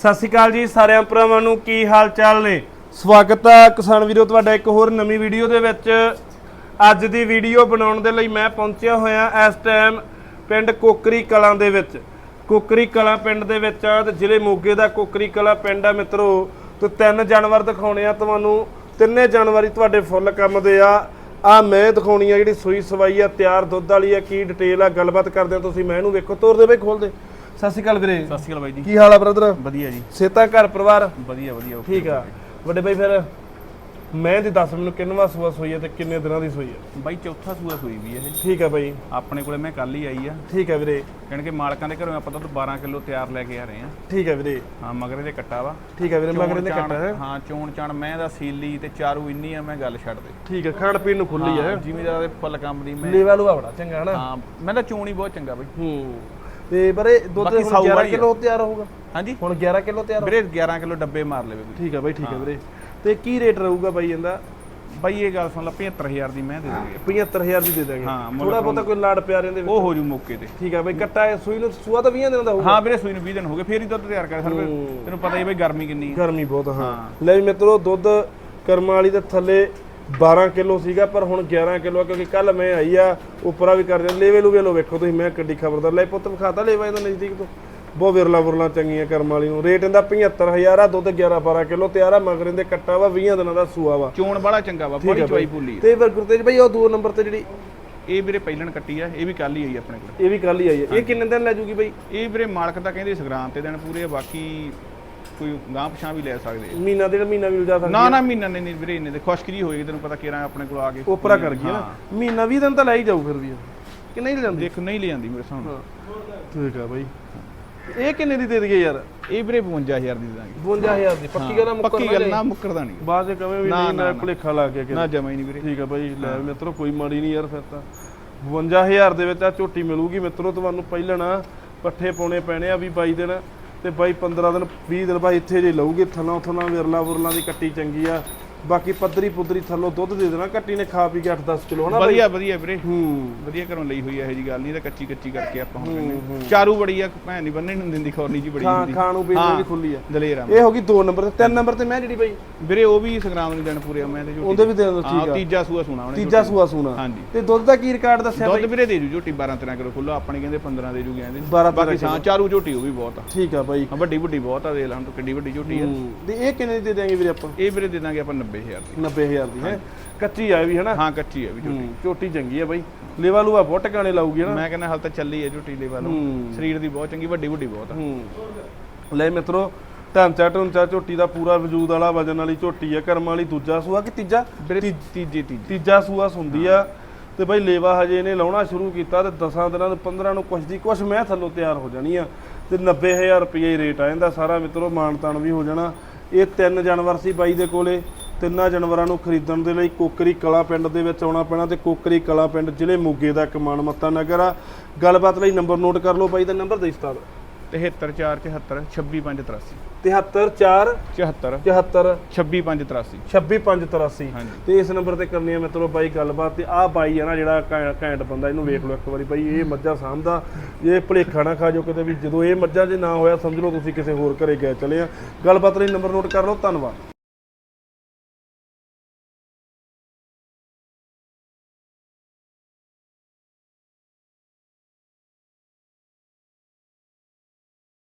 ਸਤਿ ਸ਼੍ਰੀ ਅਕਾਲ ਜੀ ਸਾਰਿਆਂ ਭਰਾਵਾਂ ਨੂੰ, ਕੀ ਹਾਲ ਚਾਲ ਨੇ? ਸਵਾਗਤ ਹੈ ਕਿਸਾਨ ਵੀਰੋ, ਤੁਹਾਡਾ ਇੱਕ ਹੋਰ ਨਵੀਂ ਵੀਡੀਓ ਦੇ ਵਿੱਚ। ਅੱਜ ਦੀ ਵੀਡੀਓ ਬਣਾਉਣ ਦੇ ਲਈ ਮੈਂ ਪਹੁੰਚਿਆ ਹੋਇਆ ਇਸ ਟਾਈਮ ਪਿੰਡ ਕੋਕਰੀ ਕਲਾਂ ਦੇ ਵਿੱਚ। ਕੋਕਰੀ ਕਲਾਂ ਪਿੰਡ ਦੇ ਵਿੱਚ ਆ ਤੇ ਜ਼ਿਲ੍ਹੇ ਮੋਗੇ ਦਾ ਕੋਕਰੀ ਕਲਾਂ ਪਿੰਡ ਆ ਮਿੱਤਰੋ। ਤੇ ਤਿੰਨ ਜਾਨਵਰ ਦਿਖਾਉਣੇ ਆ ਤੁਹਾਨੂੰ। ਤਿੰਨੇ ਜਾਨਵਰ ਹੀ ਤੁਹਾਡੇ ਫੁੱਲ ਕੰਮ ਦੇ ਆ। ਆ ਮੈਂ ਦਿਖਾਉਣੀ ਆ ਜਿਹੜੀ ਸੂਈ ਸਵਾਈ ਆ, ਤਿਆਰ ਦੁੱਧ ਵਾਲੀ ਆ, ਕੀ ਡਿਟੇਲ ਆ, ਗੱਲਬਾਤ ਕਰਦੇ ਆ ਤੁਸੀਂ, ਮੈਂ ਇਹਨੂੰ ਵੇਖੋ, ਤੋਰ ਦੇ ਬਈ, ਖੋਲ ਦੇ। ਸਤਿ ਸ਼੍ਰੀ ਅਕਾਲ ਵੀਰੇ। ਸਤਿ ਸ਼੍ਰੀ ਅਕਾਲ ਬਾਈ ਜੀ। ਕੀ ਹਾਲ ਆ ਬ੍ਰਦਰ ਵਧੀਆ ਜੀ। ਸੇਤਾ ਘਰ ਪਰਿਵਾਰ? ਵਧੀਆ ਵਧੀਆ ਠੀਕ ਆ। ਵੱਡੇ ਬਾਈ ਫਿਰ ਮੈਂ ਦੀ ਦੱਸ ਮੈਨੂੰ ਕਿੰਨਵਾ ਸੂਆ ਸੋਈ ਹੈ ਤੇ ਕਿੰਨੇ ਦਿਨਾਂ ਦੀ ਸੋਈ ਹੈ ਬਾਈ ਚੌਥਾ ਸੂਆ ਸੂਈ ਵੀ ਇਹ। ਠੀਕ ਆ ਬਾਈ। ਆਪਣੇ ਕੋਲੇ ਮੈਂ ਕੱਲ ਹੀ ਆਈ ਆ। ਠੀਕ ਆ ਵੀਰੇ। ਕਹਿਣ ਕਿ ਮਾਲਕਾਂ ਦੇ ਘਰੋਂ ਆਪਾਂ ਤਾਂ 12 ਕਿਲੋ ਤਿਆਰ ਲੈ ਕੇ ਆ ਰਹੇ ਆ। ਠੀਕ ਆ ਵੀਰੇ। ਹਾਂ ਮਗਰੇ ਦੇ ਕੱਟਾ ਵਾ। ਠੀਕ ਆ ਵੀਰੇ ਮਗਰੇ ਦੇ ਕੱਟਾ ਹੈ। ਹਾਂ ਚੋਣ ਚਾਣ ਮੈਂ ਦਾ ਸੀਲੀ ਤੇ ਚਾਰੂ ਇੰਨੀ ਆ ਮੈਂ ਗੱਲ ਛੱਡ ਦੇ। ਠੀਕ ਆ ਖਾਣ ਪੀਣ ਨੂੰ ਖੁੱਲੀ ਹੈ ਜ਼ਿਮੀਦਾਰ ਦੇ ਫੁੱਲ ਕੰਮ ਦੀ ਮੈਂ ਲੇਵਾ ਲੂਆ ਬੜਾ ਚੰਗਾ ਨਾ ਹਾਂ ਮੈਂ ਤਾਂ ਚੋਣ ਹੀ ਬਹੁਤ ਚੰਗਾ ਬਾਈ। ਹੂੰ। ਤੇ ਬਰੇ ਦੁੱਧ ਬਾਕੀ ਹੁਣ ਸਾਊ 11 ਵਾਲੀ ਆ। ਕਿਲੋ ਤਿਆਰ ਹੋਊਗਾ। ਹਾਂਜੀ। ਹੁਣ 11 ਕਿਲੋ ਤਿਆਰ ਹੋ- ਵੀਰੇ 11 ਕਿਲੋ ਡੱਬੇ ਮਾਰ ਲਵੇ ਕੋਈ ਠੀਕ ਆ ਬਾਈ ਠੀਕ ਆ ਵੀਰੇ। ਤੇ ਕੀ ਰੇਟ ਰਹੂਗਾ ਬਾਈ ਇਹਦਾ? ਬਾਈ ਇਹ ਗੱਲ ਸੁਣ ਲਾ 75000 ਦੀ ਮੈਂ ਦੇ ਦੇਵਾਂਗੇ 75000 ਦੀ ਦੇ ਦਾਂਗੇ ਹਾਂ, ਮੁੱਲ ਥੋੜਾ ਬਹੁਤਾ ਕੋਈ ਲਾੜ ਪਿਆਰਿਆਂ ਦੇ ਵਿੱਚ। ਉਹ ਹੋ ਜੂ ਮੌਕੇ ਤੇ। ਠੀਕ ਆ ਬਾਈ ਕੱਟਾ ਇਹ ਸੂਈ ਨੂੰ ਸੂਆ ਤਾਂ 20 ਦਿਨਾਂ ਦਾ ਹੋਊਗਾ। ਹਾਂ ਵੀਰੇ ਸੂਈ ਨੂੰ 20 ਦਿਨ ਹੋ ਗਏ ਫੇਰ ਹੀ ਦੁੱਧ ਤਿਆਰ ਕਰ ਸਕਦੇ ਹੂੰ। ਤੈਨੂੰ ਪਤਾ ਹੀ ਬਈ ਗਰਮੀ ਕਿੰਨੀ ਆ। ਗਰਮੀ ਬਹੁਤ ਆ, ਹਾਂ। ਲੈ ਵੀ ਮਿੱਤਰੋ ਦੁੱਧ ਕਰਮਾਂ ਵਾਲੀ ਦੇ ਥੱਲੇ 12 ਕਿਲੋ ਸੀਗਾ ਪਰ ਹੁਣ 11 ਕਿਲੋ ਕਿਉਂਕਿ ਕੱਲ ਮੈਂ ਆਈ ਆ ਉਪਰਾ ਵੀ ਕਰ ਦਿਆਂ ਲੇਵੇ ਲੂਵੇ ਲੋ ਵੇਖੋ ਤੁਸੀਂ ਮੈਂ ਕਿੱਡੀ ਖਬਰਦਾਰ ਲੈ ਪੁੱਤ ਵਿਖਾਤਾ ਲੇਵਾ ਇਹਦਾ ਨਜ਼ਦੀਕ ਤੋਂ। ਬਹੁਤ ਵਿਰਲਾ ਵਿਰਲਾ ਚੰਗੀਆਂ ਕਰਮ ਵਾਲੀ ਨੂੰ ਰੇਟ ਇਹਦਾ 75000 ਆ ਦੁੱਧ 11 12 ਕਿਲੋ ਤਿਆਰ ਆ ਮਗਰ ਇਹਦੇ ਕੱਟਾ ਵਾ 20 ਦਿਨਾਂ ਦਾ ਸੂਆ ਵਾ। ਚੋਣ ਬੜਾ ਚੰਗਾ ਵਾ ਬੜੀ ਚਵਾਈ ਪੂਲੀ ਆ। ਤੇ ਫਿਰ ਗੁਰਤੇਜ ਭਾਈ ਉਹ ਦੋ ਨੰਬਰ ਤੇ ਜਿਹੜੀ ਇਹ ਵੀਰੇ ਪਹਿਲਣ ਕੱਟੀ ਆ ਇਹ ਵੀ ਕੱਲ ਹੀ ਆਈ ਆਪਣੇ ਕੋਲ। ਇਹ ਵੀ ਕੱਲ ਹੀ ਆਈ ਹੈ ਇਹ ਕਿੰਨੇ ਦਿਨ ਲੈ ਜੂਗੀ ਬਾਈ? ਇਹ ਵੀਰੇ ਮਾਲਕ ਤਾਂ ਕਹਿੰਦੇ ਸੰਗਰਾਂਦ ਤੇ ਦਿਨ ਪੂਰੇ ਆ ਬਾਕੀ ਕੋਈ ਗਾਂ ਪਛਾਂ ਵੀ ਲੈ ਸਕਦੇ ਆ। ਮਹੀਨਾ ਡੇਢ ਮਹੀਨਾ ਵੀ ਜਾ ਸਕਦਾ ਨਾ ਨਾ ਮਹੀਨਾ ਨਹੀਂ ਨਹੀਂ ਵੀਰੇ ਇੰਨੇ ਦੇ ਖੁਸ਼ਕਰੀ ਹੋਏਗੀ ਤੈਨੂੰ ਪਤਾ ਕਿਰਾਂ ਆਪਣੇ ਕੋਲ ਆ ਕੇ ਉਪਰਾ ਕਰ ਗਈ ਨਾ। ਹਾਂ। ਮਹੀਨਾ 20 ਦਿਨ ਤਾਂ ਲੈ ਹੀ ਜਾਊ ਫਿਰ ਵੀ ਕਿ ਨਹੀਂ ਜਾਂਦੀ ਦੇਖ ਨਹੀਂ ਲੈ ਜਾਂਦੀ ਮੇਰੇ ਸਾਹਮਣੇ। ਠੀਕ ਆ ਬਾਈ। ਇਹ ਕਿੰਨੇ ਦੀ ਦੇ ਦਈਏ ਯਾਰ? ਇਹ ਵੀਰੇ 52000 ਦੀ ਦਾਂਗੇ। 52000 ਦੀ। ਪੱਕੀ ਗੱਲ ਆ ਮੁੱਕਰ ਪੱਕੀ ਗੱਲ ਨਾ ਮੁੱਕਰਦਾ ਨਹੀਂ। ਬਾਅਦ ਚ ਕਵੇਂ ਵੀ ਨਾ, ਨਹੀਂ ਨਾ, ਨਾ। ਭੁਲੇਖਾ ਲਾ ਕੇ ਨਾ ਜਮਾ ਹੀ ਨਹੀਂ ਵੀਰੇ। ਠੀਕ ਆ ਬਾਈ ਲੈ ਮਿੱਤਰੋ ਕੋਈ ਮਾੜੀ ਨਹੀਂ ਯਾਰ ਫਿਰ ਤਾਂ। 52000 ਦੇ ਵਿੱਚ ਆ ਝੋਟੀ ਮਿਲੂਗੀ ਮਿੱਤਰੋ ਤੁਹਾਨੂੰ ਪਹਿਲਾਂ ਨਾ ਪੱਠੇ ਪਾਉਣੇ ਪੈਣੇ ਆ ਵੀ 22 ਦਿਨ। ਤੇ ਬਾਈ 15 ਦਿਨ 20 ਦਿਨ ਬਾਈ ਇੱਥੇ ਜੇ ਲਊਗੇ ਥੱਲੋਂ ਥੱਲੋਂ ਵਿਰਲਾ ਵਿਰਲਾ ਦੀ ਕੱਟੀ ਚੰਗੀ ਆ। ਬਾਕੀ ਪੱਧਰੀ ਪੁੱਧਰੀ ਥੱਲੋਂ ਦੁੱਧ ਦੇ ਦੇਣਾ ਕੱਟੀ ਨੇ ਖਾ ਪੀ ਕੇ 8-10 ਕਿਲੋ ਹਨਾ ਵਧੀਆ ਵਧੀਆ ਵੀਰੇ। ਹੂੰ। ਵਧੀਆ ਘਰੋਂ ਲਈ ਹੋਈ ਆ ਇਹ ਜੀ ਗੱਲ ਨਹੀਂ ਤਾਂ ਕੱਚੀ ਕੱਚੀ ਕਰਕੇ ਆਪਾਂ ਹੁਣ ਕਹਿੰਦੇ ਚਾਰੂ ਬੜੀ ਆ ਭੈਣ ਨਹੀਂ ਬੰਨੇ ਨੂੰ ਦਿੰਦੀ ਖੌਰਨੀ ਜੀ ਬੜੀ ਹੁੰਦੀ। ਖਾਣ ਨੂੰ ਪੀਣ ਨੂੰ ਵੀ ਖੁੱਲੀ ਆ। ਦਲੇਰ ਆ ਇਹ ਹੋ ਗਈ 2 ਨੰਬਰ ਤੇ 3 ਨੰਬਰ ਤੇ ਮੈਂ ਜਿਹੜੀ ਬਾਈ। ਵੀਰੇ ਉਹ ਵੀ ਸੰਗਰਾਮ ਦੇ ਦਿਨ ਪੂਰੇ ਆ ਮੈਂ ਤੇ ਉਹਦੇ ਵੀ ਦੇ ਦਿਓ ਹਾਂ, ਠੀਕ ਆ। ਤੀਜਾ ਸੂਆ ਸੁਣਾ ਉਹਨੇ ਤੀਜਾ ਸੂਆ ਸੂਣਾ। ਹਾਂਜੀ। ਤੇ ਦੁੱਧ ਦਾ ਕੀ ਰਿਕਾਰਡ ਦੱਸਿਆ ਬਾਈ? ਦੁੱਧ ਵੀਰੇ ਦੇ ਜੂ ਝੋਟੀ 12 13 ਕਿਲੋ ਖੁੱਲਾ ਆਪਣੇ ਕਹਿੰਦੇ 15 ਦੇ ਜੂ ਕਹਿੰਦੇ। 12 ਬਾਕੀ ਸਾਂ ਚਾਰੂ ਝੋਟੀ ਉਹ ਵੀ ਬਹੁਤ ਆ। ਠੀਕ ਆ ਬਾਈ। ਹਾਂ, ਵੱਡੀ ਵੱਡੀ ਬਹੁਤ ਆ ਦੇ ਲਾਂ ਤੋਂ ਕਿੱਡੀ ਵੱਡੀ ਝੋਟੀ ਆ। ਤੇ ਇਹ ਕਿੰਨੇ ਦੀ ਦੇ ਦਿਆਂਗੇ ਵੀਰੇ ਆਪਾਂ? ਇਹ ਵੀਰੇ ਦੇ ਦਾਂਗੇ ਆਪਾਂ 90000 ਦੀ। 90000 ਦੀ ਹੈ? ਕੱਚੀ ਆ ਵੀ ਹੈ ਨਾ ਹਾਂ ਕੱਚੀ ਆ ਵੀ ਝੋਟੀ। ਹੂੰ, ਝੋਟੀ ਚੰਗੀ ਆ ਬਾਈ। ਲੇਵਾ ਲੂਆ ਬਹੁਤ ਟਿਕਾਣੇ ਲਾਊਗੀ ਨਾ ਮੈਂ ਕਹਿੰਦਾ ਹਾਲ ਤਾਂ ਚੱਲੀ ਆ ਝੋਟੀ ਦੇ ਵੱਲੋਂ ਹੂੰ। ਸਰੀਰ ਦੀ ਬਹੁਤ ਚੰਗੀ ਵੱਡੀ ਵੱਡੀ ਬਹੁਤ ਆ। ਹੂੰ। ਲੈ ਮਿੱਤਰੋ ਢਾਂਚਾ ਢੁੰਚਾ ਝੋਟੀ ਦਾ ਪੂਰਾ ਵਜੂਦ ਵਾਲਾ ਵਜਨ ਵਾਲੀ ਝੋਟੀ ਆ ਕਰਮ ਵਾਲੀ ਦੂਜਾ ਸੂਆ ਕਿ ਤੀਜਾ? ਵੀਰੇ ਤੀਜੀ ਤੀਜੀ ਤੀਜਾ। ਸੂਆ ਸੁੰਦੀ ਆ। ਤੇ ਬਾਈ ਲੇਵਾ ਹਜੇ ਇਹਨੇ ਲਾਉਣਾ ਸ਼ੁਰੂ ਕੀਤਾ ਤੇ 10 ਦਿਨਾਂ ਨੂੰ 15 ਨੂੰ ਕੁਛ ਦੀ ਕੁਛ ਮੈਂ ਥੱਲੋਂ ਤਿਆਰ ਹੋ ਜਾਣੀ ਆ। ਤੇ 90000 ਰੁਪਏ ਹੀ ਰੇਟ ਆ। ਇਹਦਾ ਸਾਰਾ ਮਿੱਤਰੋ ਮਾਨ ਤਾਨ ਵੀ ਹੋ ਜਾਣਾ। ਇਹ ਤਿੰਨ ਜਾਨਵਰ ਸੀ ਬਾਈ ਦੇ ਕੋਲੇ। ਤਿੰਨਾਂ ਜਾਨਵਰਾਂ ਨੂੰ ਖਰੀਦਣ ਦੇ ਲਈ ਕੋਕਰੀ ਕਲਾ ਪਿੰਡ ਦੇ ਵਿੱਚ ਆਉਣਾ ਪੈਣਾ ਤੇ ਕੋਕਰੀ ਕਲਾ ਪਿੰਡ ਜ਼ਿਲ੍ਹੇ ਮੋਗੇ ਦਾ ਇੱਕ ਮਾਨਮੱਤਾ ਨਗਰ ਆ। ਗੱਲਬਾਤ ਲਈ ਨੰਬਰ ਨੋਟ ਕਰ ਲਓ ਬਾਈ ਦਾ ਨੰਬਰ ਦੇ ਉਸਤਾਦ 73474 26583 734 74 74 26583 26583 ਹਾਂਜੀ। ਤੇ ਇਸ ਨੰਬਰ ਤੇ ਕਰਨੀ ਆ ਮਿੱਤਰੋ ਬਾਈ ਗੱਲਬਾਤ ਤੇ ਆਹ ਬਾਈ ਆ ਨਾ ਜਿਹੜਾ ਘੈਂ- ਘੈਂਟ ਬੰਦਾ ਇਹਨੂੰ ਵੇਖ ਲਓ ਇੱਕ ਵਾਰੀ ਬਾਈ ਇਹ ਮੱਝਾਂ ਸਾਂਭਦਾ ਇਹ ਭੁਲੇਖਾ ਨਾ ਖਾ ਜਾਓ ਕਿਤੇ ਵੀ ਜਦੋਂ ਇਹ ਮੱਝਾਂ ਜੇ ਨਾ ਹੋਇਆ ਸਮਝ ਲਓ ਤੁਸੀਂ ਕਿਸੇ ਹੋਰ ਘਰੇ ਗਏ ਚਲੇ ਆ। ਗੱਲਬਾਤ ਲਈ ਨੰਬਰ ਨੋਟ ਕਰ ਲਓ ਧੰਨਵਾਦ।